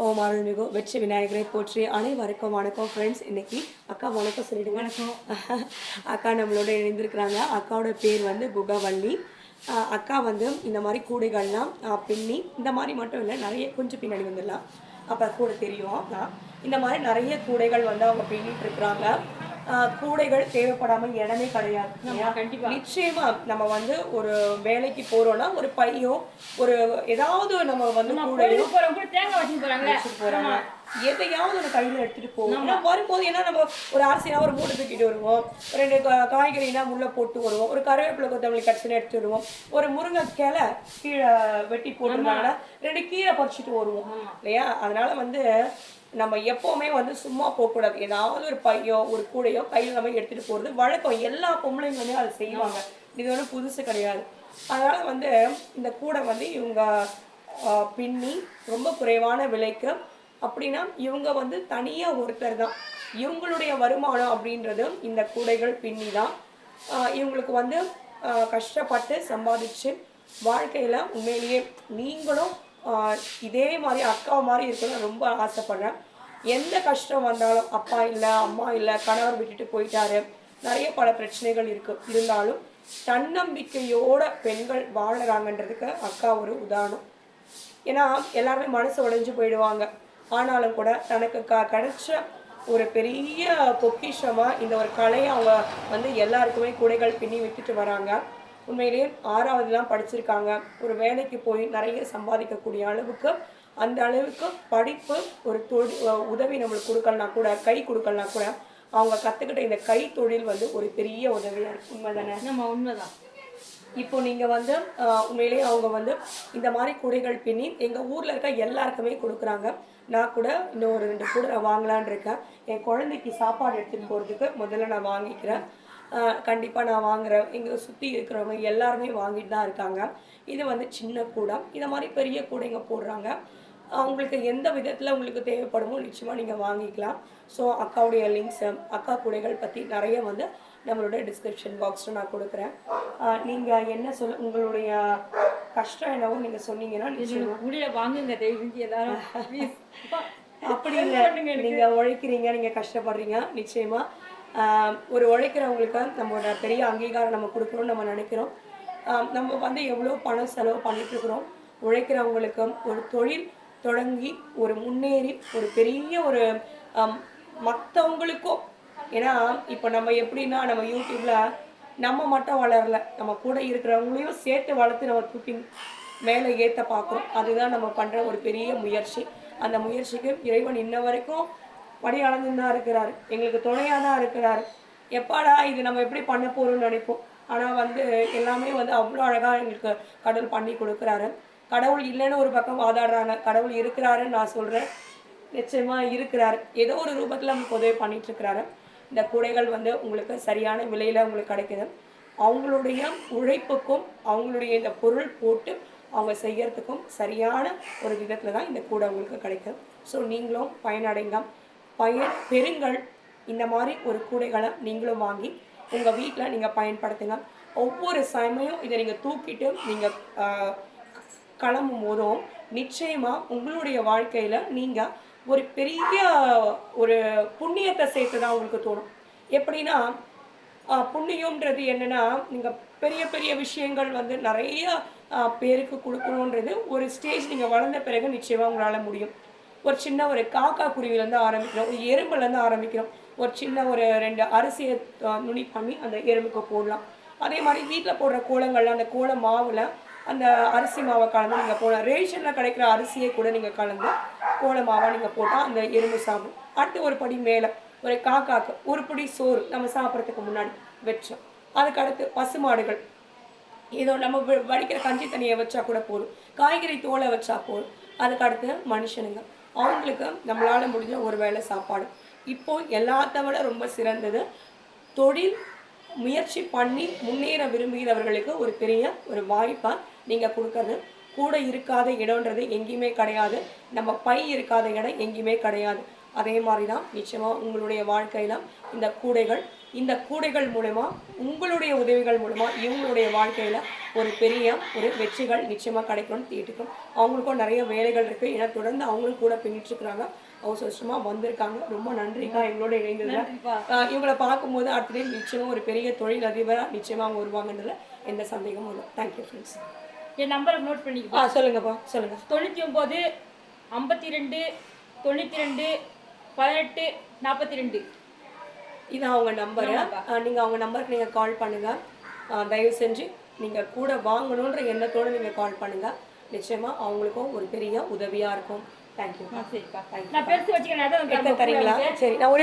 ஓம் அருள்மிகு. வெற்றி விநாயகரை போற்றி அனைவருக்கும் வணக்கம் ஃப்ரெண்ட்ஸ் இன்னைக்கு அக்கா வணக்கம் சொல்லிடுங்க. வணக்கம். அக்கா நம்மளோட இணைந்திருக்கிறாங்க. அக்காவோட பேர் வந்து குகவள்ளி அக்கா வந்து இந்த மாதிரி கூடைகள்லாம் பின்னி இந்த மாதிரி மட்டும் இல்லை நிறைய கொஞ்சம் பின்னாடி வந்துடலாம். அப்போ கூட தெரியும் இந்த மாதிரி நிறைய கூடைகள் வந்து அவங்க பின்னிட்டு இருக்கிறாங்க. கூடைகள் தேவைப்படாம இடமே கிடையாது? நிச்சயமா நம்ம வந்து ஒரு வேலைக்கு போறோம்னா ஒரு பையோ ஒரு ஏதாவது நம்ம வந்து கூடையோ போறாங்க. எதையாவது ஒரு கையில எடுத்துட்டு போவோம் ஆனா வரும்போது என்ன நம்ம ஒரு அரிசினா ஒரு மூட்டை தூக்கிட்டு வருவோம். ரெண்டு காய்கறினா முள்ள போட்டு வருவோம். ஒரு கருவேப்பிலை கொத்தமல்லி கடிச்சுன்னு எடுத்துட்டு வருவோம். ஒரு முருங்கை கிளை கீழே வெட்டி போட்டுருந்தாங்கன்னா ரெண்டு கீரை பறிச்சுட்டு வருவோம். இல்லையா? அதனால வந்து நம்ம எப்போவுமே வந்து சும்மா போகக்கூடாது. ஏதாவது ஒரு பையோ ஒரு கூடையோ கையில் நம்ம எடுத்துகிட்டு போகிறது வழக்கம். எல்லா பொம்பளைங்களுமே அதை செய்வாங்க. இது வந்து புதுசு கிடையாது. அதனால் வந்து இந்த கூடை வந்து இவங்க பின்னி ரொம்ப குறைவான விலைக்கு அப்படின்னா இவங்க வந்து தனியாக ஒருத்தர் தான். இவங்களுடைய வருமானம் அப்படின்றது இந்த கூடைகள் பின்னி தான். இவங்களுக்கு வந்து கஷ்டப்பட்டு சம்பாதிச்சு வாழ்க்கையில் உண்மையிலேயே நீங்களும் இதே மாதிரி அக்கா மாதிரி இருக்கணும்னு ரொம்ப ஆசைப்படுறேன். எந்த கஷ்டம் வந்தாலும் அப்பா இல்லை அம்மா இல்லை கணவர் விட்டுட்டு போயிட்டாரு. நிறைய பல பிரச்சனைகள் இருக்கு. இருந்தாலும் தன்னம்பிக்கையோட பெண்கள் வாழறாங்கன்றதுக்கு அக்கா ஒரு உதாரணம். ஏன்னா எல்லாருமே மனசு உடைஞ்சு போயிடுவாங்க. ஆனாலும் கூட தனக்கு க கிடைச்ச ஒரு பெரிய பொக்கிஷமாக இந்த ஒரு கலையை அவங்க வந்து எல்லாருக்குமே கூடைகள் பின்னி விட்டுட்டு வராங்க. உண்மையிலேயே ஆறாவதுலாம் படிச்சிருக்காங்க. ஒரு வேலைக்கு போய் நிறைய சம்பாதிக்கக்கூடிய அளவுக்கு அந்த அளவுக்கு படிப்பு ஒரு தொழில் உதவி நம்மளுக்கு கொடுக்கலனா கூட கை கொடுக்கலனா கூட அவங்க கற்றுக்கிட்ட இந்த கை தொழில் வந்து ஒரு பெரிய உதவியாக இருக்கு. உண்மை தானே நம்ம உண்மைதான். இப்போ நீங்க வந்து உண்மையிலேயே அவங்க வந்து இந்த மாதிரி கூடைகள் பின்னி எங்க ஊர்ல இருக்க எல்லாருக்குமே கொடுக்குறாங்க. நான் கூட இன்னும் ஒரு ரெண்டு கூடை வாங்கலான்னு இருக்கேன். என் குழந்தைக்கு சாப்பாடு எடுத்துட்டு போறதுக்கு முதல்ல நான் வாங்கிக்கிறேன். ஆஹ், கண்டிப்பா நான் வாங்குறேன் எங்க சுத்தி இருக்கிறவங்க எல்லாருமே வாங்கிட்டு தான் இருக்காங்க. இது வந்து சின்ன கூடை இந்த மாதிரி பெரிய கூடைங்க போடுறாங்க. ஆஹ், உங்களுக்கு எந்த விதத்துல உங்களுக்கு தேவைப்படுமோ நிச்சயமா நீங்க வாங்கிக்கலாம். ஸோ அக்காவுடைய லிங்க்ஸ் அக்கா கூடைகள் பத்தி நிறைய வந்து நம்மளோட டிஸ்கிரிப்ஷன் பாக்ஸில் நான் கொடுக்குறேன். ஆஹ் நீங்க என்ன சொல்ல உங்களுடைய கஷ்டம் என்னவோ நீங்க சொன்னீங்கன்னா நிச்சயமா. வாங்குங்க செஞ்சு எல்லாரும். அப்படி இல்லை. நீங்க உழைக்கிறீங்க நீங்க கஷ்டப்படுறீங்க நிச்சயமா. ஆஹ் ஒரு உழைக்கிறவங்களுக்கு நம்மளோட பெரிய அங்கீகாரம் நம்ம கொடுக்கணும்னு நம்ம நினைக்கிறோம். நம்ம வந்து எவ்வளோ பணம் செலவு பண்ணிட்டுருக்குறோம். உழைக்கிறவங்களுக்கும் உழைக்கிறவங்களுக்கு ஒரு தொழில் தொடங்கி ஒரு முன்னேறி ஒரு பெரிய ஒரு மற்றவங்களுக்கும் ஏன்னா இப்போ நம்ம எப்படின்னா நம்ம யூடியூப்பில் நம்ம மட்டும் வளரல. நம்ம கூட இருக்கிறவங்களையும் சேர்த்து வளர்த்து நம்ம தூக்கி மேலே ஏற்ற பார்க்குறோம் அதுதான் நம்ம பண்ணுற ஒரு பெரிய முயற்சி. அந்த முயற்சிக்கு இறைவன் இன்ன வரைக்கும் படி அளந்து தான் இருக்கிறார். எங்களுக்கு துணையாக தான் இருக்கிறாரு. எப்பாடா இது நம்ம எப்படி பண்ண போகிறோம்னு நினைப்போம். ஆனால் வந்து எல்லாமே வந்து அவ்வளோ அழகாக எங்களுக்கு கடவுள் பண்ணி கொடுக்குறாரு. கடவுள் இல்லைன்னு ஒரு பக்கம் வாதாடுறாங்க. கடவுள் இருக்கிறாருன்னு நான் சொல்கிறேன் நிச்சயமாக இருக்கிறார். ஏதோ ஒரு ரூபத்தில் நமக்கு உதவி பண்ணிகிட்ருக்கிறாரு இந்த கூடைகள் வந்து உங்களுக்கு சரியான விலையில் உங்களுக்கு கிடைக்குது. அவங்களுடைய உழைப்புக்கும் அவங்களுடைய இந்த பொருள் போட்டு அவங்க செய்கிறதுக்கும் சரியான ஒரு விதத்தில் தான் இந்த கூடை உங்களுக்கு கிடைக்கும் ஸோ நீங்களும் பயனடைங்க. பயன் பெறுங்கள் இந்த மாதிரி ஒரு கூடைகளை நீங்களும் வாங்கி உங்கள் வீட்டில் நீங்கள் பயன்படுத்துங்க. ஒவ்வொரு சமயம் இதை நீங்கள் தூக்கிட்டு நீங்கள் கிளம்பும் போதும் நிச்சயமாக உங்களுடைய வாழ்க்கையில் நீங்கள் ஒரு பெரிய ஒரு புண்ணியத்தை சேர்த்து தான் உங்களுக்கு தோணும். எப்படின்னா புண்ணியம்ன்றது என்னென்னா நீங்கள் பெரிய பெரிய விஷயங்கள் வந்து நிறைய பேருக்கு கொடுக்கணுன்றது ஒரு ஸ்டேஜ் நீங்கள் வளர்ந்த பிறகு நிச்சயமாக உங்களால் முடியும். ஒரு சின்ன ஒரு காக்கா குருவிலேருந்து ஆரம்பிக்கிறோம் ஒரு எறும்புலேருந்து ஆரம்பிக்கிறோம். ஒரு சின்ன ஒரு ரெண்டு அரிசியை நுனி பண்ணி அந்த எறும்புக்கு போடலாம். அதே மாதிரி வீட்டில் போடுற கோலங்கள்லாம் அந்த கோல மாவில் அந்த அரிசி மாவை கலந்து நீங்கள் போடலாம் ரேஷனில் கிடைக்கிற அரிசியை கூட நீங்கள் கலந்து கோல மாவாக நீங்கள் போட்டால் அந்த எறும்பு சாப்பிடும். அடுத்து ஒரு படி மேலே ஒரு காக்காக்கு ஒரு படி சோறு நம்ம சாப்பிட்றதுக்கு முன்னாடி வச்சோம். அதுக்கு அடுத்து பசுமாடுகள் ஏதோ நம்ம வ- வடிக்கிற கஞ்சி தண்ணியை வச்சா கூட போதும். காய்கறி தோலை வச்சா போதும். அதுக்கு அடுத்து மனுஷனுங்க. அவங்களுக்கு நம்மளால் முடிஞ்ச ஒரு வேளை சாப்பாடு. இப்போ எல்லாத்த விட ரொம்ப சிறந்தது தொழில் முயற்சி பண்ணி முன்னேற விரும்புகிறவர்களுக்கு ஒரு பெரிய ஒரு வாய்ப்பை நீங்கள் கொடுக்கறது. கூட இருக்காத இடம்ன்றது எங்கேயுமே கிடையாது. நம்ம பை இருக்காத இடம் எங்கேயுமே கிடையாது. அதே மாதிரி தான் நிச்சயமாக உங்களுடைய வாழ்க்கையில் இந்த கூடைகள் இந்த கூடைகள் மூலமா உங்களுடைய உதவிகள் மூலமா இவங்களுடைய வாழ்க்கையில ஒரு பெரிய ஒரு வெற்றிகள் நிச்சயமா கிடைக்கும்னு தீட்டுக்கும் அவங்களுக்கும் நிறைய வேலைகள் இருக்கு. ஏன்னா தொடர்ந்து அவங்களும் கூட பின்னிட்டு இருக்கிறாங்க அவசர அவசரமா வந்திருக்காங்க. ரொம்ப நன்றிக்கா. எங்களோட இணைந்ததுல. இவங்களை பார்க்கும்போது அடுத்த டைம் நிச்சயமா ஒரு பெரிய தொழில் அதிபரா நிச்சயமா அவங்க வருவாங்கன்றதுல எந்த சந்தேகமும் இல்லை. தேங்க்யூ ஃப்ரெண்ட்ஸ் என் நம்பரை நோட் பண்ணிக்கப்பா சொல்லுங்கப்பா. சொல்லுங்க. தொண்ணூற்றி ஒம்பது ஐம்பத்தி ரெண்டு தொண்ணூற்றி ரெண்டு பதினெட்டு நாற்பத்தி ரெண்டு. இது அவங்க நம்பரு. நீங்க அவங்க நம்பருக்கு நீங்க கால் பண்ணுங்க. தயவு செஞ்சு நீங்க கூட வாங்கணுன்ற எண்ணத்தோட நீங்க கால் பண்ணுங்க. நிச்சயமா அவங்களுக்கும் ஒரு பெரிய உதவியா இருக்கும். தேங்க்யூ சரிப்பா. நான் பெருசு வச்சுக்கிறேன். அதான் எடுத்து தரீங்களா? சரி நான் ஒரே